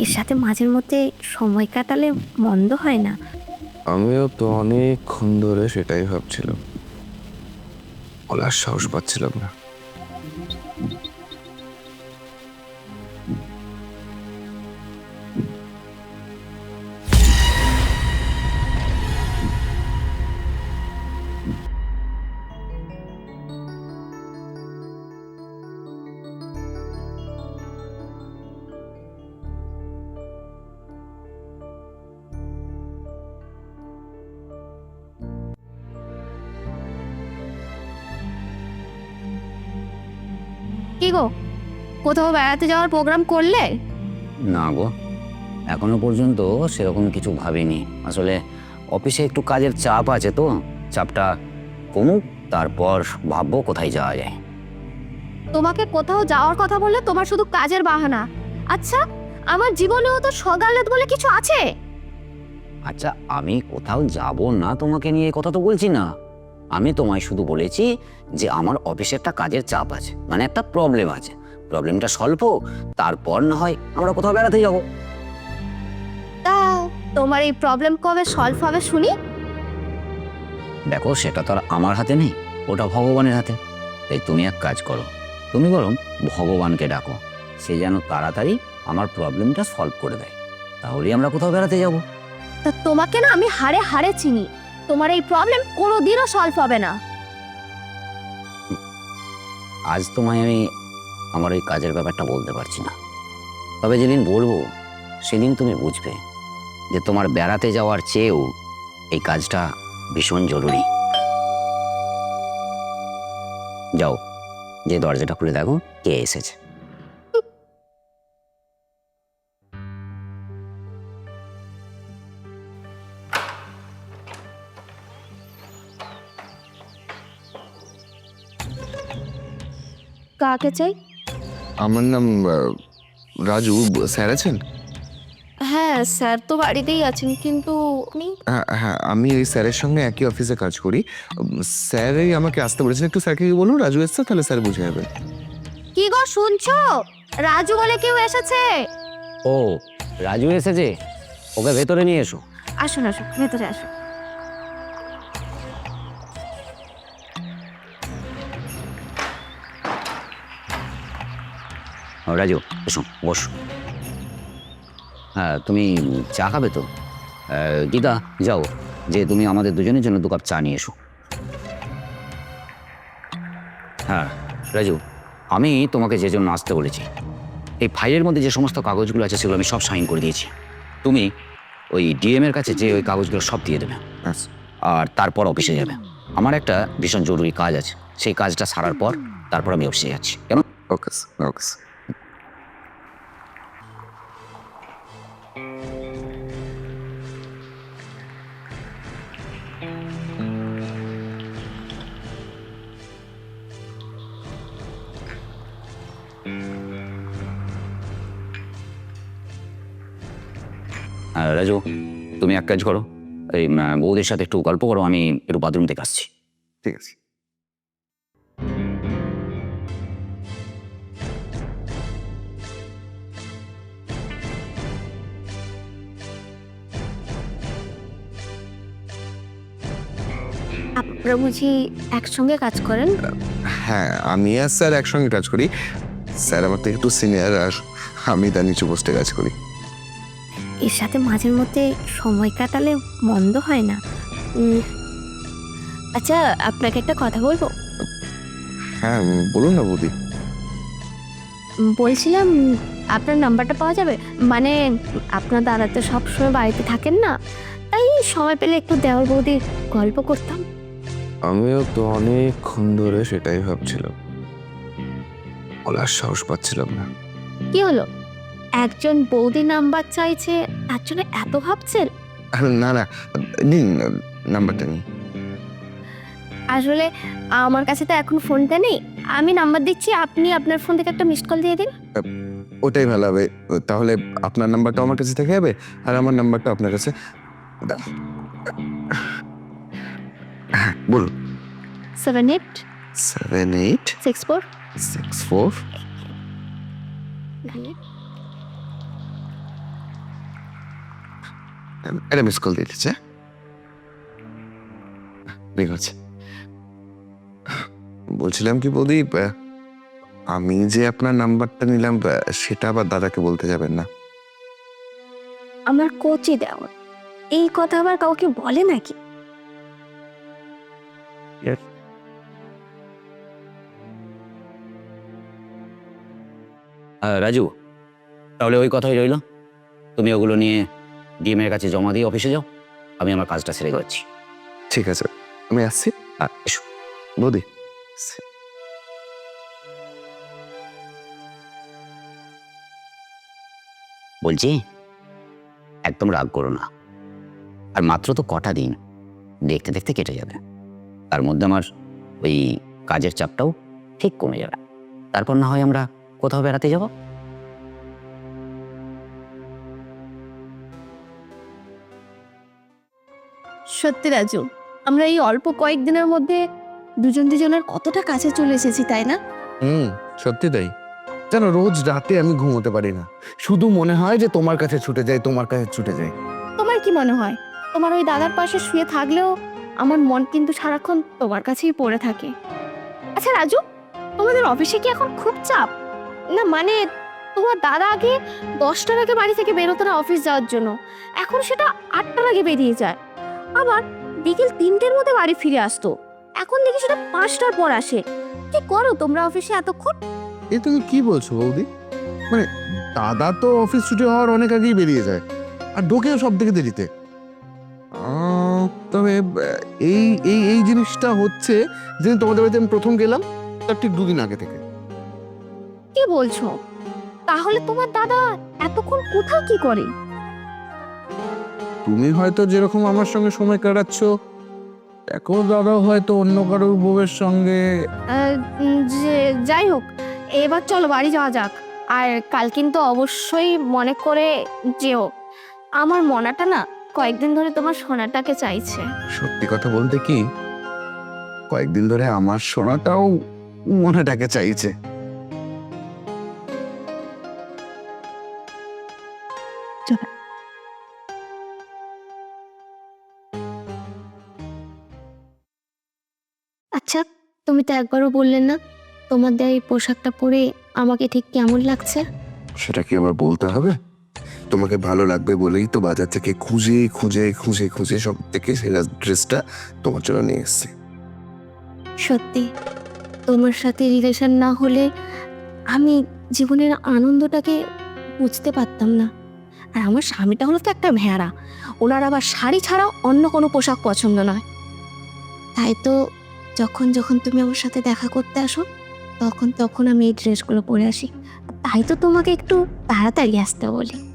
এর সাথে মাঝের মধ্যে সময় কাটালে মন্দ হয় না? আমিও তো অনেকক্ষণ ধরে সেটাই ভাবছিলাম। বলার সাহস পাচ্ছিলাম না। কি গো? কোথাও বেড়াতে যাওয়ার প্রোগ্রাম করলে? না গো এখনও পর্যন্ত সেরকম কিছু ভাবিনি। আসলে অফিসে একটু কাজের চাপ আছে তো চাপটা কমুক তারপর ভাববো কোথায় যাওয়া যায়। তোমাকে কোথাও যাওয়ার কথা বললে তোমার শুধু কাজের বাহানা। আচ্ছা আমার জীবনেও তো সগালত বলে কিছু আছে? আচ্ছা আমি কোথাও যাব না তোমাকে নিয়ে কথা তো বলছি না। আমি তোমায় শুধু বলেছি যে আমার অফিসে একটা কাজের চাপ আছে মানে একটা প্রবলেম আছে। প্রবলেমটা সলভ হোক তারপর না হয় আমরা কোথাও বেড়াতে যাব। তা তোমার এই প্রবলেম কবে সলভ হবে শুনি? দেখো সেটা তো আর আমার হাতে নেই ওটা ভগবানের হাতে। তাই তুমি এক কাজ করো তুমি বরং ভগবানকে ডাকো সে যেন তাড়াতাড়ি আমার প্রবলেমটা সলভ করে দেয়। তাহলেই আমরা কোথাও বেড়াতে যাব। তা তোমাকে না আমি হাড়ে হাড়ে চিনি। তোমার এই প্রবলেম কোনোদিনও সলভ হবে না। আজ তোমায় আমি আমার ওই কাজের ব্যাপারটা বলতে পারছি না। তবে যেদিন বলব, সেদিন তুমি বুঝবে যে তোমার বেড়াতে যাওয়ার চেয়েও এই কাজটা ভীষণ জরুরি। যাও, যে দরজাটা খুলে দেখো, কে এসেছে। কাকে চাই? আমার নাম রাজু স্যার আছেন? হ্যাঁ স্যার তো বাড়িতেই আছেন কিন্তু আপনি? হ্যাঁ হ্যাঁ আমি ওই স্যারের সঙ্গে একই অফিসে কাজ করি। স্যারই আমাকে আসতে বলেছেন। একটু স্যারকে কি বলুন রাজু এসছে তাহলে স্যার বুঝে যাবে। কি গো শুনছো? রাজু বলে কেউ এসেছে? ও রাজু এসেছে? ওকে ভেতরে নিয়ে এসো। আসুন আসুন ভেতরে আসুন। রাজু এসো বস হ্যাঁ তুমি চা খাবে তো? গীতা যাও। যে তুমি আমাদের দুজনের জন্য দু কাপ চা নিয়ে এসো। হ্যাঁ রাজু আমি তোমাকে যে জন্য আসতে বলেছি এই ফাইলের মধ্যে যে সমস্ত কাগজগুলো আছে সেগুলো আমি সব সাইন করে দিয়েছি। তুমি ওই ডিএম এর কাছে যে ওই কাগজগুলো সব দিয়ে দেবে। আর তারপর অফিসে যাবে। আমার একটা ভীষণ জরুরি কাজ আছে। সেই কাজটা সারার পর তারপর আমি অফিসে যাচ্ছি। কেন ওকে ওকে রাজু তুমি এক কাজ করো। এই বৌদির সাথে একটু গল্প করো আমি একটু বাথরুম থেকে আসছি। ঠিক আছে। আপনারা বুঝি একসঙ্গে কাজ করেন? হ্যাঁ আমি আর স্যার একসঙ্গে কাজ করি। স্যার আমার থেকে একটু সিনিয়র আর আমি তার নিচু পোস্টে কাজ করি। এর সাথে মাঝের মধ্যে সময় কাটালে মন্দ হয় না। আচ্ছা আপনাকে একটা কথা বলব? হ্যাঁ বলুন না বৌদি। বলছিলাম আপনার নাম্বারটা পাওয়া যাবে? মানে আপনার দাদা তো সবসময় বাড়িতে থাকেন না। তাই সময় পেলে একটু দেওয়ার বৌদির গল্প করতাম। আমিও তো অনেকক্ষণ ধরে সেটাই ভাবছিলাম। বলার সাহস পাচ্ছিলাম না। কি হলো? একজন বৌদি নাম্বার চাইছে তার জন্য এত ভাবছেন? না না নিন নাম্বারটা নিন। আসলে আমার কাছে তো এখন ফোনটা নেই। আমি নাম্বার দিচ্ছি আপনি আপনার ফোন থেকে একটা মিসড কল দিয়ে দিন। ওটাই ভালো হবে। তাহলে আপনার নাম্বারটা আমার কাছে থেকে যাবে আর আমার নাম্বারটা আপনার কাছে। হ্যাঁ বলুন। Seven eight seven eight six four six four এটা মিস কল দিয়ে দিচ্ছে ঠিক আছে বলছিলাম কি প্রদীপ আমি যে আপনার নাম্বারটা নিলাম সেটা আবার দাদাকে বলতে যাবেন না। আমার কোচে দেওয়ার এই কথা আবার কাউকে বলে নাকি? আহ, রাজু তাহলে ওই কথাই রইল। তুমি ওগুলো নিয়ে ডিএম এর কাছে জমা দিয়ে অফিসে যাও। আমি আমার কাজটা সেরে যাচ্ছি। ঠিক আছে। আমি আসছি। আর এসো। বৌদি। বলছি একদম রাগ করো না। আর মাত্র তো কটা দিন দেখতে দেখতে কেটে যাবে। তার মধ্যে আমার ওই কাজের চাপটাও ঠিক কমে যাবে। তারপর না হয় আমরা কোথাও বেড়াতে যাব? সত্যি রাজু আমরা এই অল্প কয়েকদিনের মধ্যে দুজন দুজনের কতটা কাছে চলে এসেছি তাই না? হুম সত্যি তাই। জানো রোজ রাতে আমি ঘুমোতে পারি না। শুধু মনে হয় যে তোমার কাছে ছুটে যাই তোমার কাছে ছুটে যাই। তোমার কি মনে হয়? তোমার ওই দাদার পাশে শুয়ে থাকলেও আমার মন কিন্তু সারাক্ষণ তোমার কাছেই পড়ে থাকে। আচ্ছা রাজু তোমাদের অফিসে কি এখন খুব চাপ? না মানে তোমার দাদা আগে দশটার আগে বাড়ি থেকে বেরোতো না অফিস যাওয়ার জন্য। এখন সেটা আটটার আগে বেরিয়ে যায়। আবার বিকেল তিনটের মধ্যে বাড়ি ফিরে আসতো। এখন দেখি সেটা পাঁচটার পর আসে। কি করো তোমরা অফিসে এতক্ষণ? এ তুমি কি বলছো বৌদি? মানে দাদা তো অফিস ছুটি হওয়ার অনেক আগেই বেরিয়ে যায়। আর ঢোকেও সব থেকে দেরিতে। আহ, তবে আহ, এই এই এই জিনিসটা হচ্ছে যেদিন তোমাদের বাড়িতে আমি প্রথম গেলাম তার ঠিক দুদিন আগে থেকে। কি বলছো? তাহলে তোমার দাদা এতক্ষণ কোথাও কি করে? তুমি হয়তো যেরকম আমার সঙ্গে সময় কাটাচ্ছ দেখো দাদা হয়তো অন্য কারোর বউয়ের সঙ্গে। আহ, উম, যে যাই হোক এবার চলো বাড়ি যাওয়া যাক। আর কাল কিন্তু অবশ্যই মনে করে যেও। আমার মনাটা না কয়েকদিন ধরে তোমার সোনাটাকে চাইছে। সত্যি কথা বলতে কি কয়েকদিন ধরে আমার সোনাটাও মনেটাকে চাইছে। আচ্ছা তুমি তো একবারও বললে না তোমার দেওয়া এই পোশাকটা পরে আমাকে ঠিক কেমন লাগছে? সেটা কি আবার বলতে হবে? তোমাকে ভালো লাগবে বলেই তো বাজার থেকে খুঁজে খুঁজে খুঁজে খুঁজে সব থেকে সেরা ড্রেসটা তোমার জন্য নিয়ে এসেছি। সত্যি তোমার সাথে রিলেশন না হলে আমি জীবনের আনন্দটাকে বুঝতে পারতাম না। আর আমার স্বামীটা হলো তো একটা ভেড়া ওনার আবার শাড়ি ছাড়া অন্য কোনো পোশাক পছন্দ নয়। তাই তো যখন যখন তুমি আমার সাথে দেখা করতে আসো, তখন তখন আমি এই ড্রেসগুলো পরে আসি। তাই তো তোমাকে একটু তাড়াতাড়ি আসতে বলি।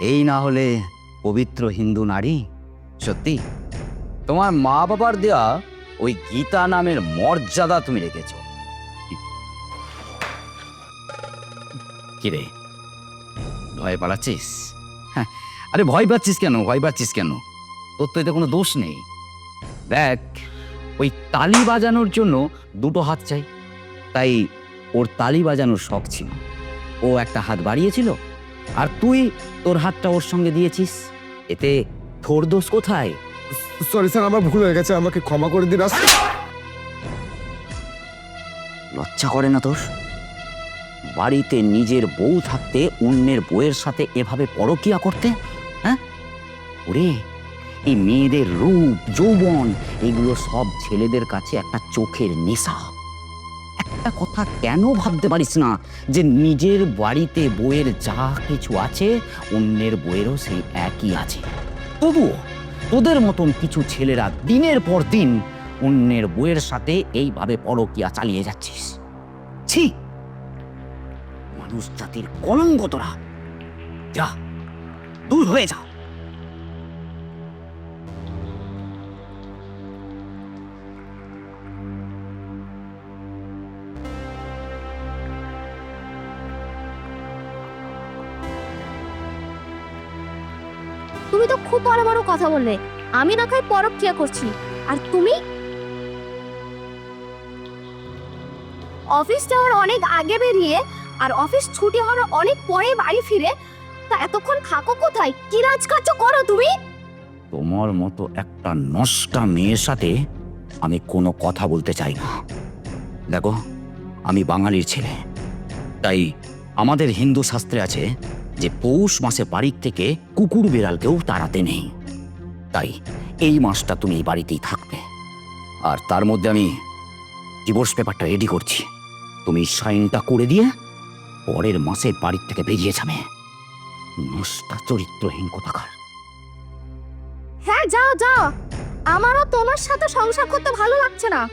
এই না হলে পবিত্র হিন্দু নারী? সত্যি? তোমার মা বাবার দেয়া ওই গীতা নামের মর্যাদা তুমি রেখেছ। কিরে ভয় পালাচ্ছিস? হ্যাঁ আরে ভয় পাচ্ছিস কেন? ভয় পাচ্ছিস কেন? তোর তো এতে কোনো দোষ নেই। দেখ, ওই তালি বাজানোর জন্য দুটো হাত চাই। তাই ওর তালি বাজানোর শখ ছিল। ও একটা হাত বাড়িয়েছিল আর তুই তোর হাতটা ওর সঙ্গে দিয়েছিস? এতে তোর দোষ কোথায়? সরি স্যার আমার ভুল হয়ে গেছে আমাকে ক্ষমা করে দিন লজ্জা করে না তোর? বাড়িতে নিজের বউ থাকতে অন্যের বউয়ের সাথে এভাবে পরকিয়া করতে? হ্যাঁ? ওরে এই মেয়েদের রূপ যৌবন এগুলো সব ছেলেদের কাছে একটা চোখের নেশা। একটা কথা কেন ভাবতে পারিস না? যে নিজের বাড়িতে বইয়ের যা কিছু আছে, অন্যের বইয়েরও সেই একই আছে। তবুও তোদের মতন কিছু ছেলেরা দিনের পর দিন অন্যের বইয়ের সাথে এইভাবে পরকিয়া চালিয়ে যাচ্ছিস। ছি! মানুষ জাতির কলঙ্ক তোরা। যা, দূর হয়ে যা। তুমি তো খুব বড় বড় কথা বললে। আমি না খাই পরক্রিয়া করছি। আর তুমি? অফিস যাওয়ার অনেক আগে বেরিয়ে আর অফিস ছুটি হওয়ার অনেক পরে বাড়ি ফিরে, তা এতক্ষণ থাকো কোথায়? কি রাজকার্য করো তুমি? তোমার মতো একটা নষ্টা মেয়ের সাথে আমি কোনো কথা বলতে চাই না। দেখো, আমি বাঙালির ছেলে। তাই আমাদের হিন্দু শাস্ত্রে আছে যে পৌষ মাসে বাড়ির থেকে কুকুর বিড়ালকেও তাড়াতে নেই। তাই এই মাসটা তুমি এই বাড়িতেই থাকবে। আর তার মধ্যে আমি ডিভোর্স পেপারটা রেডি করছি। তুমি সাইনটা করে দিয়ে পরের মাসে বাড়ির থেকে বেরিয়ে যাবে। নষ্টা চরিত্রহীন কোথাকার। হ্যাঁ যাও যাও। আমারও তোমার সাথে সংসার করতে ভালো লাগছে না।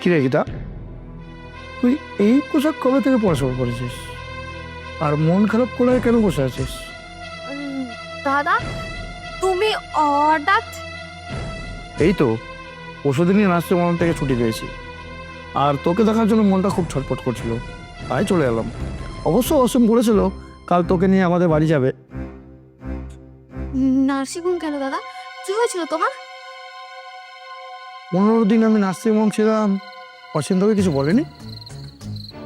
কি রে গীতা? তুই এই পোশাক কবে থেকে পড়াশোনা করেছিস? আর মন খারাপ করে কেন বসে আছিস? দাদা তুমি হঠাৎ এই তো পরশুদিনই নাচতে মন থেকে ছুটি পেয়েছি। আর তোকে দেখার জন্য মনটা খুব ছটফট করছিল। তাই চলে এলাম। অবশ্য অসীম বলেছিল কাল তোকে নিয়ে আমাদের বাড়ি যাবে। নার্সিংহোম কেন দাদা? কি হয়েছিল তোমার? পনেরো দিন আমি নার্সিং হোম ছিলাম। অসীম তোকে কিছু বলেনি?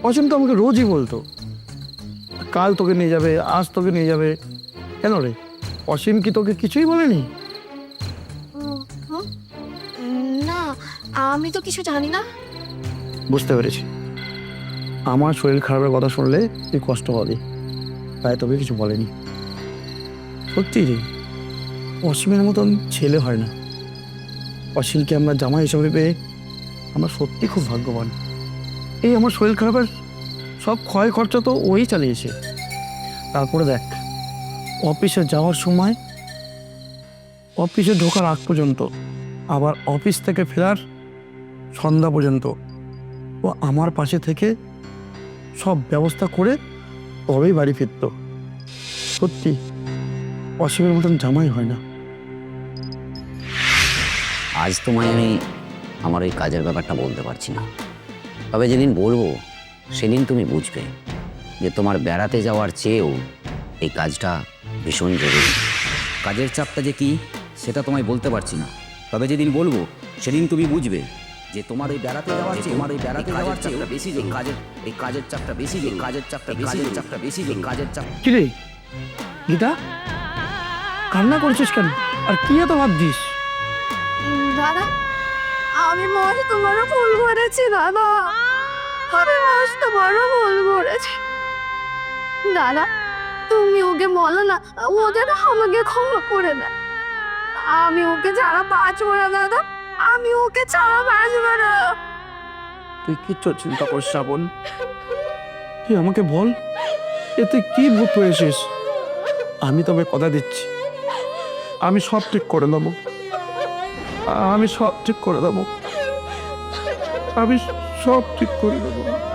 অসীম তো আমাকে রোজই বলতো কাল তোকে নিয়ে যাবে আজ তোকে নিয়ে যাবে। কেন রে? অসীম কি তোকে কিছুই বলেনি? না আমি তো কিছু জানি না। বুঝতে পেরেছি। আমার শরীর খারাপের কথা শুনলে তুই কষ্ট হবে তাই তোকে কিছু বলেনি। সত্যি রে অসীমের মতন ছেলে হয় না। অসীমকে আমরা জামাই হিসাবে পেয়ে আমরা সত্যি খুব ভাগ্যবান। এই আমার শরীর খারাপের সব ক্ষয় খরচা তো ওই চালিয়েছে। তারপরে দেখ, অফিসে যাওয়ার সময় অফিসে ঢোকার আগ পর্যন্ত, আবার অফিস থেকে ফেরার সন্ধ্যা পর্যন্ত, ও আমার পাশে থেকে সব ব্যবস্থা করে তবেই বাড়ি ফিরত। সত্যি, অসীমের মতন জামাই হয় না। আজ তোমায় আমি আমার ওই কাজের ব্যাপারটা বলতে পারছি না। তবে যেদিন বলব সেদিন তুমি বুঝবে যে তোমার বেড়াতে যাওয়ার চেয়েও এই কাজটা ভীষণ জরুরি। কাজের চাপটা যে কি সেটা তোমায় বলতে পারছি না। তবে যেদিন বলব সেদিন তুমি বুঝবে যে তোমার ওই বেড়াতে যাওয়ার চেয়ে তোমার ওই বেড়াতে যাওয়ার চাপটা বেশি এই কাজের এই কাজের চাপটা বেশি এই কাজের চাপটা বেশি কাজের চাপটা বেশি এই কাজের চাপ কি রে? গীতা? কান্না করছিস কেন? আর কি এত ভাবছিস? দাদা আমি মনে তোমার ভুল করেছি দাদা আমি মস্ত বড় ভুল করেছি। দাদা, তুমি ওকে বলো না, ওদের আমাকে ক্ষমা করে দেয় আমি ওকে ছাড়া বাঁচবো না, দাদা। আমি ওকে ছাড়া বাঁচবো না। তুই কিচ্ছু চিন্তা করিস শ্রাবণ তুই আমাকে বল, এতে কি ভূত হয়েছিস? আমি তবে কথা দিচ্ছি। আমি সব ঠিক করে দেবো আমি সব ঠিক করে দেবো। আমি সব ঠিক করে দেবো।